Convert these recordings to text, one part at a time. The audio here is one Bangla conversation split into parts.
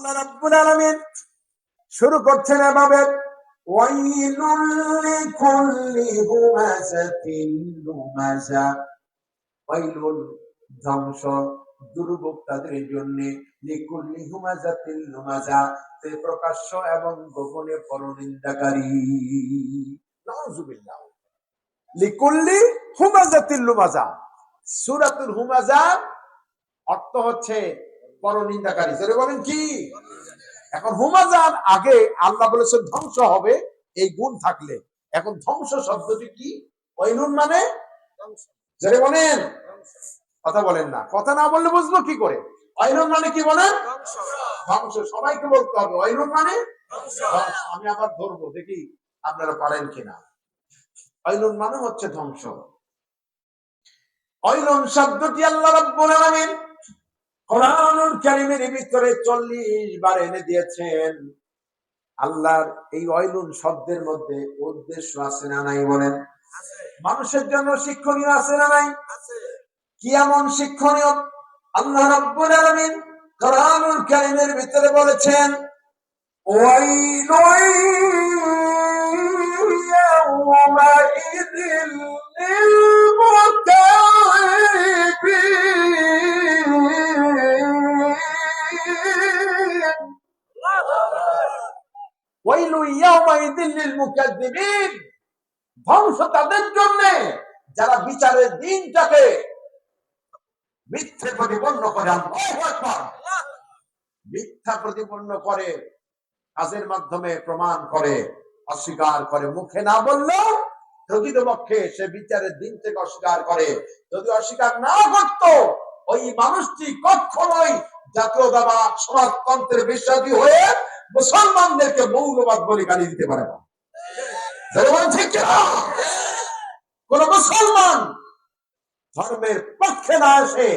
আল্লাহ রাব্বুল আলামিন শুরু করছেন এভাবে, ওয়াইলুল লিকুল্লি হুমাযাতিন লুমাযা ওয়াইলুল ধ্বংস দুর্ভোগ তাদের জন্য, লিকুল্লি হুমাযাতিন লুমাযা তে প্রকাশ্য এবং গোপনে পরনিন্দাকারী। নাউজুবিল্লাহ। লিকুল্লি হুমাযাতিন লুমাযা সূরাতুল হুমাযা অর্থ হচ্ছে পরনিন্দাকারী। সেটা বলেন কি? এখন হুমাজান আগে আল্লাহ বলেছেন ধ্বংস হবে, এই গুণ থাকলে। এখন ধ্বংস শব্দটি কি? ওইনুন মানে? যেটা বলেন। কথা বলেন না। কথা না বললে বুঝব কি করে? ওইনুন মানে কি বলেন? ধ্বংস। সবাইকে বলতে হবে ওইনুন মানে? আমি আবার ধরবো, দেখি আপনারা পারেন কিনা। ওইনুন মানে হচ্ছে ধ্বংস। ওইনুন শব্দটি আল্লাহ রাব্বুল আলামিন কোরআনুল কারিমের ভিতরে চল্লিশ বার এনে দিয়েছেন। আল্লাহর এই অয়লুন শব্দের মধ্যে উদ্দেশ্য আছে না নাই বলেন? মানুষের জন্য শিক্ষণীয় আছে না নাই? কি এমন শিক্ষণীয়? আল্লাহ রাব্বুল আলামিন কোরআনুল কারিমের ভিতরে বলেছেন ওয়াইলুন ইয়াওমাইযিল লিলমুকায্যিবিন ধ্বংস তাদের জন্য, যারা বিচারের দিনটাকে মিথ্যে প্রতিপন্ন করে। মিথ্যা প্রতিপন্ন করে, কাজের মাধ্যমে প্রমাণ করে, অস্বীকার করে। মুখে না বললেও প্রকৃতপক্ষে সে বিচারের দিন থেকে অস্বীকার করে। যদি অস্বীকার না করত, ওই মানুষটি কখনোই জাতীয়তাবাদ, সমাজতন্ত্রের বিশ্বাসী হয়ে মুসলমানদেরকে মৌলবাদ বলে গালি দিতে পারে না। কোন মুসলমান ধর্মের পক্ষে না এসে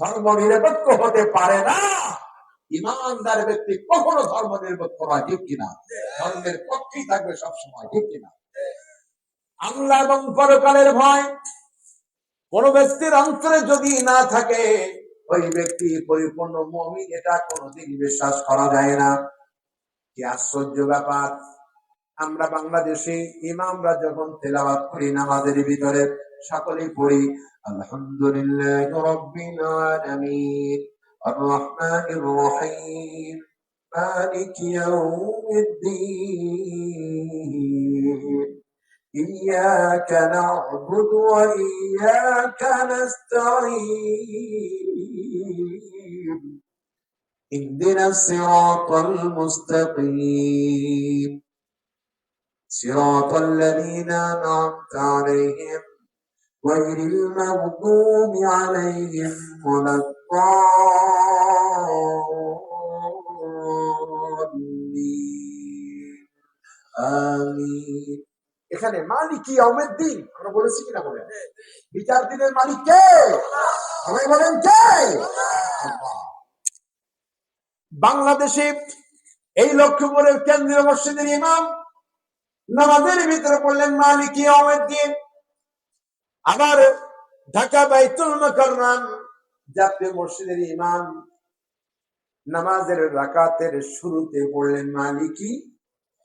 ধর্ম নিরপেক্ষ হতে পারে না। ইমানদার ব্যক্তি কখনো ধর্ম নিরপেক্ষ নয়, ঠিক কিনা ধর্মের পক্ষেই থাকবে সবসময়, ঠিক কিনা আল্লাহ এবং পরকালের ভয়, কোন ব্যক্তির অন্তরে যদি না থাকে, ওই ব্যক্তি পরিপূর্ণ মমিন, এটা কোনোদিন বিশ্বাস করা যায় না। কি আশ্চর্য ব্যাপার আমরা বাংলাদেশে ইমামরা যখন তেলাওয়াত করি নামাজের ভিতরে সকলেই পড়ি আলহামদুলিল্লাহ রব্বিল আলামিন الرحمن الرحيم مالك يوم الدين إياك نعبد وإياك نستعين اهدنا الصراط المستقيم صراط الذين أنعمت عليهم غير المغضوب عليهم ولا الضالين آمين এখানে মালিকি আহমেদ দিন আমরা বলেছি কিনা বলেন বিচার দিনের মালিক কে সবাই বলেন কে আল্লাহ। বাংলাদেশে এই লক্ষ্মীপুরের কেন্দ্রীয় মসজিদের ইমাম নামাজের ভিতরে পড়লেন মালিকি আহমেদ দিন আবার ঢাকা বাইতুল জাতীয় মসজিদের ইমাম নামাজের রাকাতের শুরুতে পড়লেন মালিকি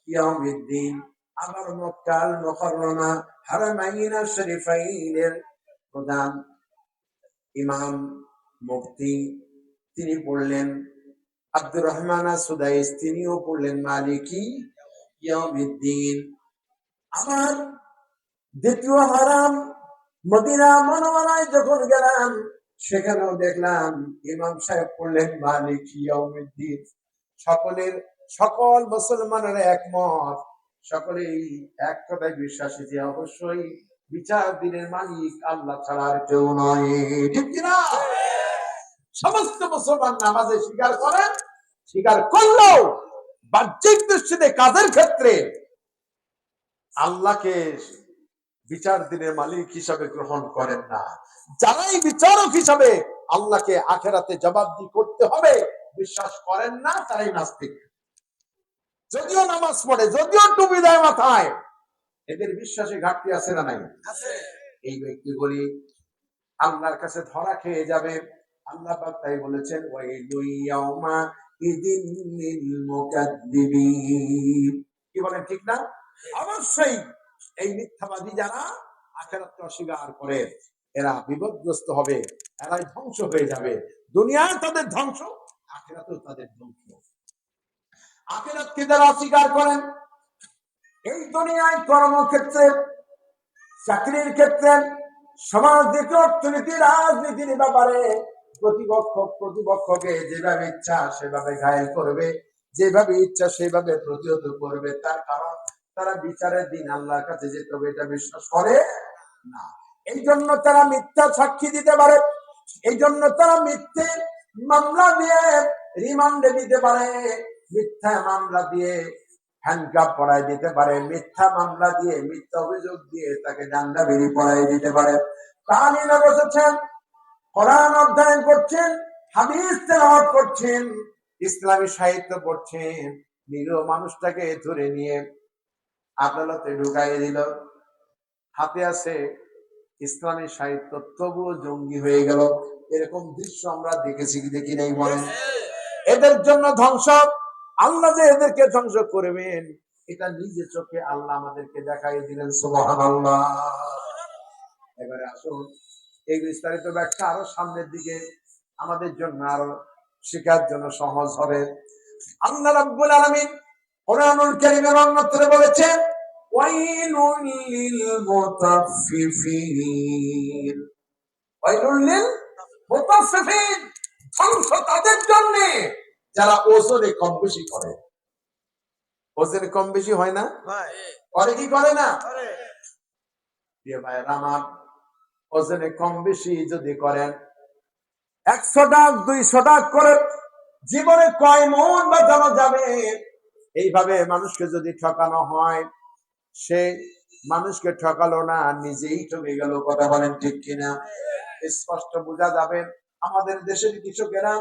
ইয়াউমিদ্দিন। আবার মক্কাল মুকাররমা হারামাইন শরীফাইনের প্রধান ইমাম মুফতি তিনি পড়লেন আব্দুর রহমান সুদাইস তিনিও পড়লেন মালিকি ইয়াউমিদ্দিন আমার দ্বিতীয় হারাম মদিনা মনোয়ারায় যখন গেলাম সেখানেও দেখলাম ইমাম সাহেব পড়লেন মালিক ইয়াউমিদ্দিন সকলের সকল মুসলমানের একমত সকলেই এক কথায় বিশ্বাসী যে অবশ্যই বিচার দিনের মালিক আল্লাহ ছাড়া আর কেউ নয়। ঠিক কিনা? সমস্ত মুসলমান নামাজে স্বীকার করেন স্বীকার করলেও বাহ্যিক দৃষ্টিতে কাজের ক্ষেত্রে আল্লাহকে বিচার দিনের মালিক হিসাবে গ্রহণ করেন না। যারাই বিচারক হিসাবে আল্লাহকে আখেরাতে জবাবদি করতে হবে বিশ্বাস করেন না তারাই নাস্তিক। যদিও নামাজ পড়ে যদিও টুপি দেয় মাথায় এদের বিশ্বাসে ঘাটতি আছে না নাই? এই ব্যক্তিগুলি আল্লাহর কাছে ধরা খেয়ে যাবে। আল্লাহ তাই বলেছেন ওই মুকাদ্দিবিন কি বলেন ঠিক না? অবশ্যই এই মিথ্যাবাদী যারা আখেরাতকে অস্বীকার করে, এরা বিপদগ্রস্ত হবে, এরাই ধ্বংস হয়ে যাবে। দুনিয়ায় তাদের ধ্বংস, আখেরাতেও তাদের ধ্বংস। আখেরাতকে যারা অস্বীকার করেন, এই দুনিয়ায় কর্মক্ষেত্রে, চাকরির ক্ষেত্রে, সমাজনীতি, অর্থনীতি, রাজনীতির ব্যাপারে প্রতিপক্ষ, প্রতিপক্ষকে যেভাবে ইচ্ছা সেভাবে ঘায়ল করবে, যেভাবে ইচ্ছা সেভাবে প্রতিহত করবে। তার কারণ, তারা বিচারের দিন আল্লাহর কাছে যেতে হবে, এটা বিশ্বাস করে না। এই জন্য তারা মিথ্যা সাক্ষী দিতে পারে এই জন্য তারা মিথ্যে মামলা দিয়ে রিমান্ডে দিতে পারে। মিথ্যা মামলা দিয়ে হ্যান্ডকাপ পড়াই দিতে পারে, মিথ্যা মামলা দিয়ে মিথ্যা অভিযোগ দিয়ে তাকে ডান্ডা বেরি পড়াই দিতে পারে। তাহলে বসেছেন? কোরআন অধ্যয়ন করছেন, হাদিস তেলাওয়াত করছেন, ইসলামী সাহিত্য পড়ছেন, নিরীহ মানুষটাকে ধরে নিয়ে আদালতে ঢুকাই দিল। হাতে আছে ইসলামী সাহিত্য, তবুও জঙ্গি হয়ে গেল। এরকম দৃশ্য আমরা দেখেছি দেখি নাই বলেন? এদের জন্য ধ্বংস, আল্লাহ যে এদেরকে ধ্বংস করবেন, এটা নিজে চোখে আল্লাহ আমাদেরকে দেখাই দিলেন, সুবহানাল্লাহ। এবারে আসুন এই বিস্তারিত ব্যাখ্যা আরও সামনের দিকে আমাদের জন্য আরও শেখার জন্য সহজ হবে। আল্লাহ রাব্বুল আলামিন কোরআনুল কারীমের অন্যত্রে বলেছেন ওয়াইলুল লিল মুতাফফিফিন ওয়াইলুল লিল মুতাফফিফিন ধ্বংস তাদের জন্য যারা ওজনে কম বেশি করে। ওজনে কম বেশি হয় না? করে কি করে না? প্রিয় ভাইয়ের আমার ওজনে কম বেশি যদি করেন, একশো টাক দুইশো টাক করে জীবনে কয় মন বাঁচানো যাবে? এইভাবে মানুষকে যদি ঠকানো হয়, সে মানুষকে ঠকালো না, নিজেই ঠকে গেল, কথা বলেন ঠিক কিনা? স্পষ্ট বোঝা যাবে, আমাদের দেশের কৃষকেরা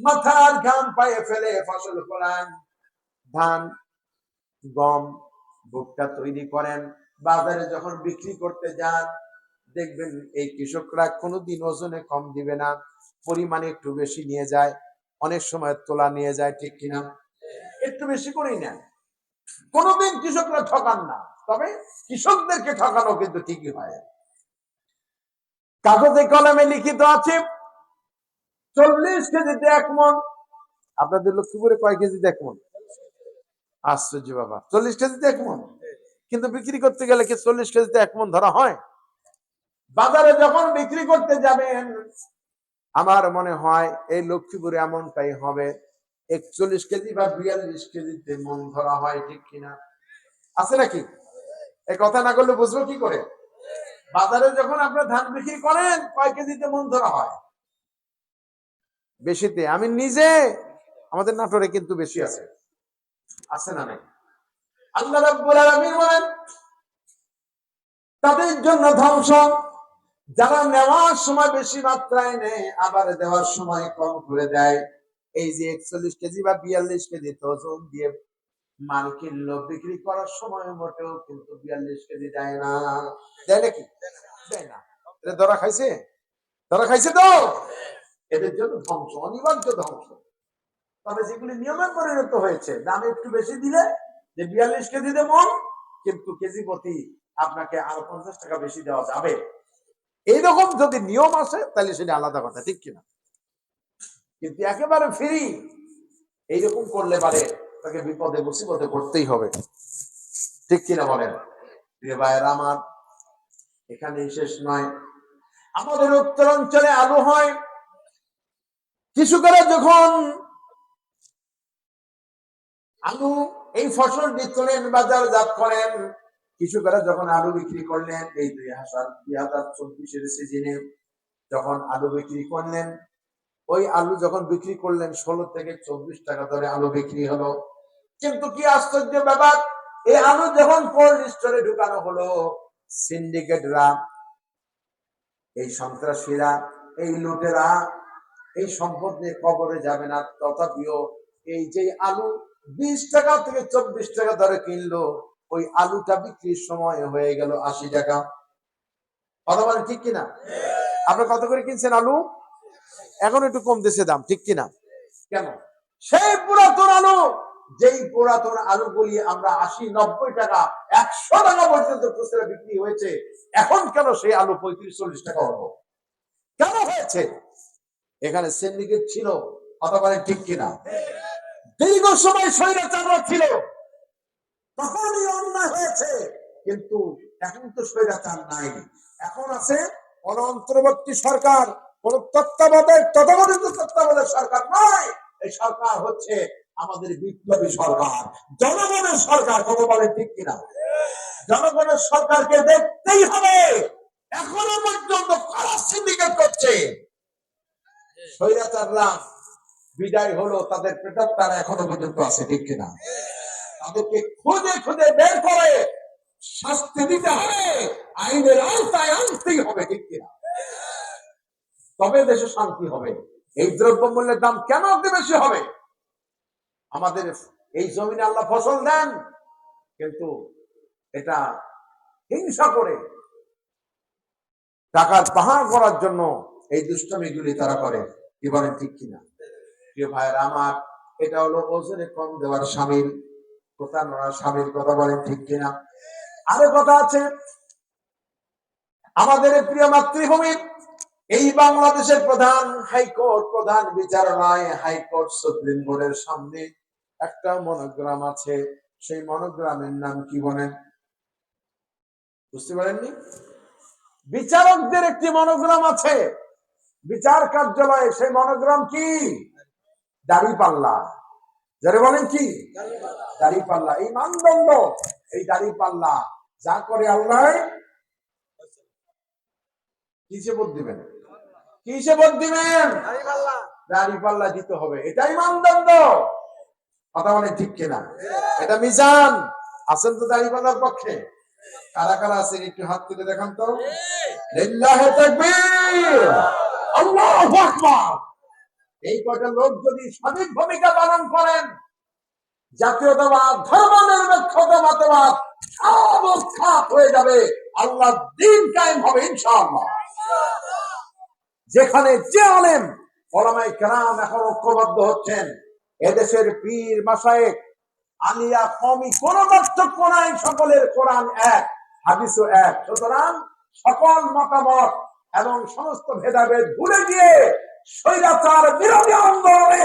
মাথার ঘাম পায়ে ফেলে ফসল ফলান, ধান, গম, ভুট্টা তৈরি করেন, বাজারে যখন বিক্রি করতে যান দেখবেন এই কৃষকরা কোনোদিন ওজনে কম দিবে না, পরিমাণে একটু বেশি নিয়ে যায়, অনেক সময় তোলা নিয়ে যায়, ঠিক কিনা? একটু বেশি করেই নেন। কোনোদিন কৃষকরা ঠকান না, তবে কৃষকদেরকে ঠকানো কিন্তু ঠিকই হয়। কাগজে কলমে লিখিত আছে, চল্লিশ কেজিতে এক মন। আপনাদের লক্ষ্মীপুরে কয় কেজিতে এক মন? আশ্চর্য বাবা, চল্লিশ কেজিতে এক মন। কিন্তু বিক্রি করতে গেলে কি চল্লিশ কেজিতে এক মন ধরা হয়? বাজারে যখন বিক্রি করতে যাবেন, আমার মনে হয় এই লক্ষ্মীপুরে এমনটাই হবে। একচল্লিশ কেজি বা বিয়াল্লিশ কেজিতে মন ধরা হয়, ঠিক কিনা? আছে নাকি? এই কথা না করলে বুঝব কি করে? বাজারে যখন আপনার ধান বিক্রি করেন, কয় কেজিতে মন ধরা হয়? বেশিতে। আমি নিজে, আমাদের নাটোরে কিন্তু বেশি আছে। আছে না নাই? আল্লাহ রাব্বুল আলামিন বলেন, তাদের জন্য ধ্বংস যারা নেওয়ার সময় বেশি মাত্রায় নেয়, আবার দেওয়ার সময় কম করে দেয়। এই যে একচল্লিশ কেজি বা বিয়াল্লিশ কেজি ওজন দিয়ে মাল কিনলো, বিক্রি করার সময় মোটেও কিন্তু বিয়াল্লিশ কেজি দেয় না। দেয় নাকি? দেয় না। ধরা খাইছে? ধরা খাইছে তো? এদের জন্য ধ্বংস, অনিবার্য ধ্বংস। তবে যেগুলি নিয়মে পরিণত হয়েছে, দাম একটু বেশি দিলে যে বিয়াল্লিশ কেজিতে মন, কিন্তু কেজি প্রতি আপনাকে আরও পঞ্চাশ টাকা বেশি দেওয়া যাবে। এইরকম যদি নিয়ম আসে, তাহলে সেটা আলাদা কথা, ঠিক কিনা? কিন্তু একেবারে ফ্রি এইরকম করলে পারে, তাকে বিপদে, মুসিবতে করতেই হবে। ঠিক কিনা বলেন? প্রিয় ভাইয়ের আমার, এখানেই শেষ নয়। আমাদের উত্তরাঞ্চলে আলু হয় কৃষকেরা যখন আলু এই ফসল বিতরণ বাজারজাত করেন কৃষকেরা যখন আলু বিক্রি করলেন, এই দুই হাজার দুই হাজার চব্বিশের সিজনে যখন আলু বিক্রি করলেন, ওই আলু যখন বিক্রি করলেন, ষোলো থেকে চব্বিশ টাকা ধরে আলু বিক্রি হলো। কিন্তু কি আশ্চর্য ব্যাপার, এই আলু যখন কোল্ড স্টোরে ঢুকানো হলো সিন্ডিকেটরা এই সন্ত্রাসীরা, এই লুটেরা, এই সম্পদ নিয়ে কবরে যাবে না। তথাপিও এই যে আলু বিশ টাকা থেকে চব্বিশ টাকা ধরে কিনলো ওই আলুটা বিক্রির সময় হয়ে গেল আশি টাকা। কথা বলেন ঠিক কিনা? আপনি কত করে কিনছেন আলু? এখন একটু কম দিছে দাম, ঠিক কিনা? কেন? সেই পুরাতন আলু, যেই পুরাতন আলুগুলি আমরা আশি নব্বই টাকা, একশো টাকা পর্যন্ত খুচরা বিক্রি হয়েছে, এখন কেন সেই আলু পঁয়ত্রিশ, চল্লিশ টাকা হলো? কেন হয়েছে? এখানে সিন্ডিকেট ছিল অথবা ঠিক কিনা? দীর্ঘ সময় স্বৈরাচাররা ছিল তখনই অন্যায় হয়েছে। কিন্তু এখন তো স্বৈরাচার নাই। এখন আছে কোন অন্তর্বর্তী সরকার। কোন তত্ত্বাবধায়ক তত্ত্বাবধায়ক তত্ত্বাবধায়ক সরকার নয় এই সরকার হচ্ছে আমাদের বিপ্লবী সরকার। জনগণের সরকার কত বলে ঠিক কিনা? জনগণের সরকারকে দেখতেই হবে। এখনও পর্যন্ত কারা সিন্ডিকেট করছে। স্বৈরাচাররা বিদায় হলো, তাদের প্রেতাত্মারা এখনও পর্যন্ত আছে, ঠিক কিনা? তাদেরকে খুঁজে খুঁজে বের করে শাস্তি দিতে হবে, আইনের আওতায় আনতেই হবে তবে দেশে শান্তি হবে। এই দ্রব্য মূল্যের দাম কেন অত বেশি হবে? আমাদের এই জমিনে আল্লাহ ফসল দেন, কিন্তু এটা হিংসা করে টাকার পাহাড় করার জন্য এই দুষ্টমিগুলি তারা করে। কি বলেন ঠিক কিনা? প্রিয় ভাইয়ের আমার, এটা হলো ওজনে কম দেওয়ার সামিল। প্রতারণার সামিল কথা বলেন ঠিক কিনা? আরও কথা আছে। আমাদের প্রিয় মাতৃভূমি, এই বাংলাদেশের প্রধান হাইকোর্ট প্রধান হাইকোর্ট সুপ্রিম কোর্টের সামনে একটা মনোগ্রাম আছে। সেই মনোগ্রামের নাম কি বলেন? বুঝতে পারেননি? বিচারকদের একটি মনোগ্রাম আছে। বিচার কার্যালয়ে সেই মনোগ্রাম কি? দাড়ি পাল্লা যারা বলেন কি? দাড়ি পাল্লা। এই মানদণ্ড এই দাড়ি পাল্লা যা করে আল্লাহ কিসে ভোট দিবেন? কিসে ভোট দিবেন? দাড়ি পাল্লা। দিতে হবে। এটাই মানদণ্ড। কথা বলে ঠিক কিনা? এটা মিজান। আছেন তো দাড়ি পাল্লার পক্ষে? কারা কারা আছেন একটু হাত তুলে দেখান তো। লিল্লাহে তাকবীর। আল্লাহু আকবার। এই কটা লোক যদি সঠিক ভূমিকা পালন করেন, জাতীয়তাবাদ ধর্ম নিরপেক্ষতাবাদ সব উৎখাত হয়ে যাবে। আল্লাহ দিন কায়েম হবে, ইনশাআল্লাহ। যেখানে যে আলেম ওলামাই কেরাম এখন ঐক্যবদ্ধ হচ্ছেন, এদেশের পীর মাসায়েক আলিয়া কমি কোন পার্থক্য নাই, সকলের কোরআন এক, হাদিসও এক। সুতরাং সকল মতামত এবং সমস্ত ভেদাভেদ ভুলে গিয়ে স্বৈরাচার, বিরোধী আন্দোলনে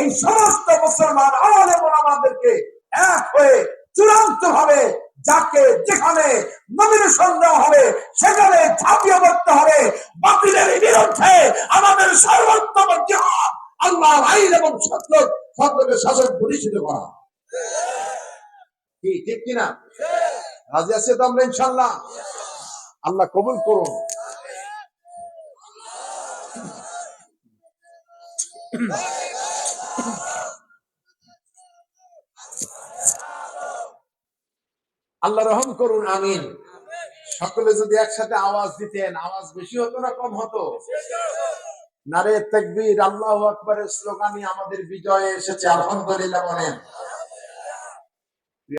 এই সমস্ত মুসলমান আলেম ওলামাদেরকে এক হয়ে চূড়ান্ত ভাবে যাকে যেখানে হবে, সেখানে ঝাঁপিয়ে পড়তে হবে। বাতিলের বিরুদ্ধে আমাদের সর্বোত্তম জিহাদ আল্লাহ আইন এবং সত্য সত্যকে শাসন পরিচিত করা। ঠিক কিনা? রাজি তো আমরা ইনশাল্লাহ আল্লাহ কবুল করুন। আল্লাহ রহম করুন, আমিন। সকলে যদি একসাথে আওয়াজ দিতেন, আওয়াজ বেশি হতো না কম হতো? নারে তাকবীর আল্লাহ আকবরের স্লোগানই আমাদের বিজয়ে এসেছে, আলহামদুলিল্লাহ বলেন।